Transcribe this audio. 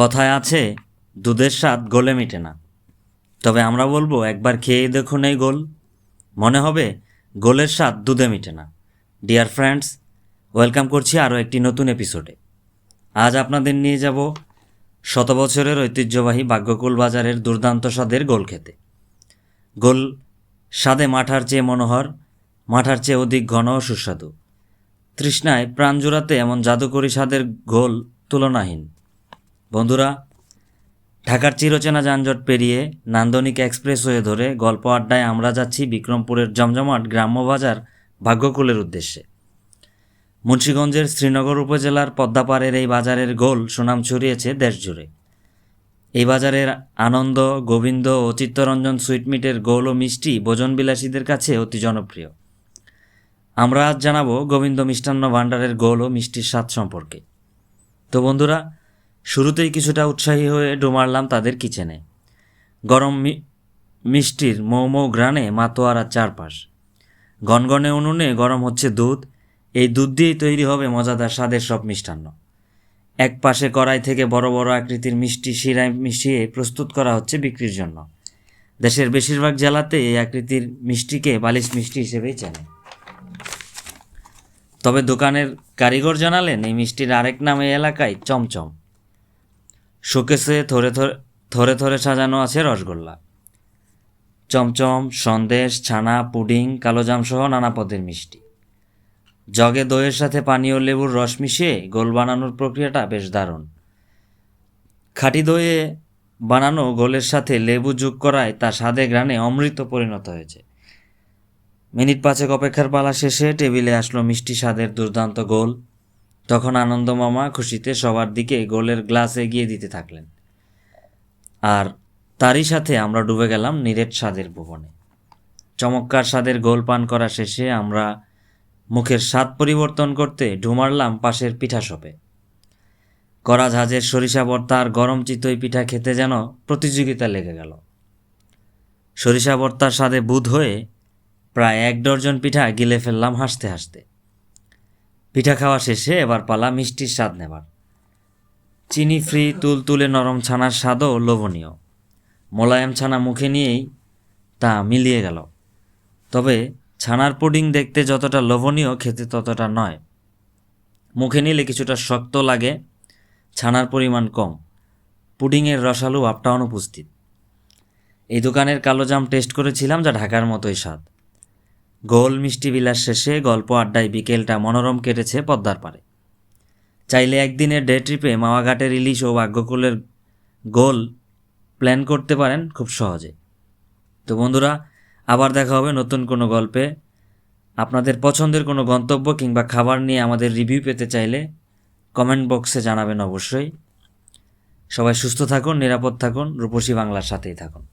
কথায় আছে, দুধের স্বাদ গোলে মিটে না। তবে আমরা বলব, একবার খেয়ে দেখুন এই গোল। মনে হবে, গোলের স্বাদ দুধে মিটে না। ডিয়ার ফ্রেন্ডস ওয়েলকাম করছি আরও একটি নতুন এপিসোডে আজ আপনাদের নিয়ে যাব শত বছরের ঐতিহ্যবাহী ভাগ্যকুল বাজারের দুর্দান্ত স্বাদের গোল খেতে। গোল স্বাদে মাঠার চেয়ে মনোহর, মাঠার চেয়ে অধিক ঘন ও সুস্বাদু। তৃষ্ণায় প্রাণ জোড়াতে এমন জাদুকরী স্বাদের গোল তুলনাহীন। বন্ধুরা, ঢাকার চিরচেনা যানজট পেরিয়ে নান্দনিক এক্সপ্রেস হয়ে ধরে গল্প আড্ডায় আমরা যাচ্ছি বিক্রমপুরের জমজমাট গ্রাম্য বাজার ভাগ্যকুলের উদ্দেশ্যে। মুন্সীগঞ্জের শ্রীনগর উপজেলার পদ্মাপাড়ের এই বাজারের গোল সুনাম ছড়িয়েছে দেশজুড়ে। এই বাজারের আনন্দ, গোবিন্দ ও চিত্তরঞ্জন সুইটমিটের গোল ও মিষ্টি ভোজনবিলাসীদের কাছে অতি জনপ্রিয়। আমরা আজ জানাব গোবিন্দ মিষ্টান্ন ভাণ্ডারের গোল ও মিষ্টির স্বাদ সম্পর্কে। তো বন্ধুরা শুরুতেই কিছুটা উৎসাহী হয়ে ডুমারলাম তাদের কিচেনে। গরম মিষ্টির মৌ মৌ ঘ্রাণে মাতোয়ারা চারপাশ। গনগনে উনুনে গরম হচ্ছে দুধ, এই দুধ দিয়েই তৈরি হবে মজাদার স্বাদের সব মিষ্টান্ন। এক পাশে কড়াই থেকে বড় বড় আকৃতির মিষ্টি শিরায় মিশিয়ে প্রস্তুত করা হচ্ছে বিক্রির জন্য। দেশের বেশিরভাগ জেলাতে এই আকৃতির মিষ্টিকে বালিশ মিষ্টি হিসেবেই চেনে। তবে দোকানের কারিগর জানালেন, এই মিষ্টির আরেক নাম এলাকায় চমচম। শোকেসে থরে থরে থরে থরে সাজানো আছে রসগোল্লা। চমচম, সন্দেশ, ছানা, পুডিং কালোজাম সহ নানা পদের মিষ্টি। জগে দইয়ের সাথে পানি ও লেবুর রস মিশিয়ে গোল বানানোর প্রক্রিয়াটা বেশ দারুণ। খাঁটি দইয়ে বানানো গোলের সাথে লেবু যোগ করায় তা স্বাদে গ্রানে অমৃত পরিণত হয়েছে। মিনিট পাঁচেক অপেক্ষার পালা শেষে টেবিলে আসলো মিষ্টি স্বাদের দুর্দান্ত গোল। তখন আনন্দ মামা খুশিতে সবার দিকে গোলের গ্লাস এগিয়ে দিতে থাকলেন। আর তারই সাথে আমরা ডুবে গেলাম নিরেট স্বাদের ভুবনে। চমৎকার স্বাদের গোল পান করা শেষে আমরা মুখের স্বাদ পরিবর্তন করতে ঢুমারলাম পাশের পিঠা শপে কড়া ঝাঁঝের সরিষা ভর্তা আর গরম চিতই পিঠা খেতে যেন প্রতিযোগিতা লেগে গেল। সরিষা ভর্তার স্বাদে বুধ হয়ে প্রায় এক ডজন পিঠা গিলে ফেললাম হাসতে হাসতে। পিঠা খাওয়া শেষে এবার পালা মিষ্টির স্বাদ নেবার। চিনি ফ্রি তুলতুলে নরম ছানার স্বাদও লোভনীয়। মোলায়েম ছানা মুখে নিয়েই তা মিলিয়ে গেল। তবে ছানার পুডিং দেখতে যতটা লোভনীয়, খেতে ততটা নয়। মুখে নিলে কিছুটা শক্ত লাগে, ছানার পরিমাণ কম। পুডিংয়ের রসালো আপটা অনুপস্থিত এই দোকানের কালো জাম টেস্ট করেছিলাম যা ঢাকার মতোই স্বাদ। গোল মিষ্টি বিলাস শেষে গল্প আড্ডায় বিকেলটা মনোরম কেটেছে পদ্মার পারে চাইলে একদিনের ডে ট্রিপে মাওয়াঘাটের ইলিশ ও ভাগ্যকুলের গোল প্ল্যান করতে পারেন খুব সহজে। তো বন্ধুরা, আবার দেখা হবে নতুন কোনো গল্পে। আপনাদের পছন্দের কোনো গন্তব্য কিংবা খাবার নিয়ে আমাদের রিভিউ পেতে চাইলে কমেন্ট বক্সে জানাবেন অবশ্যই। সবাই সুস্থ থাকুন, নিরাপদ থাকুন, রূপসী বাংলার সাথেই থাকুন।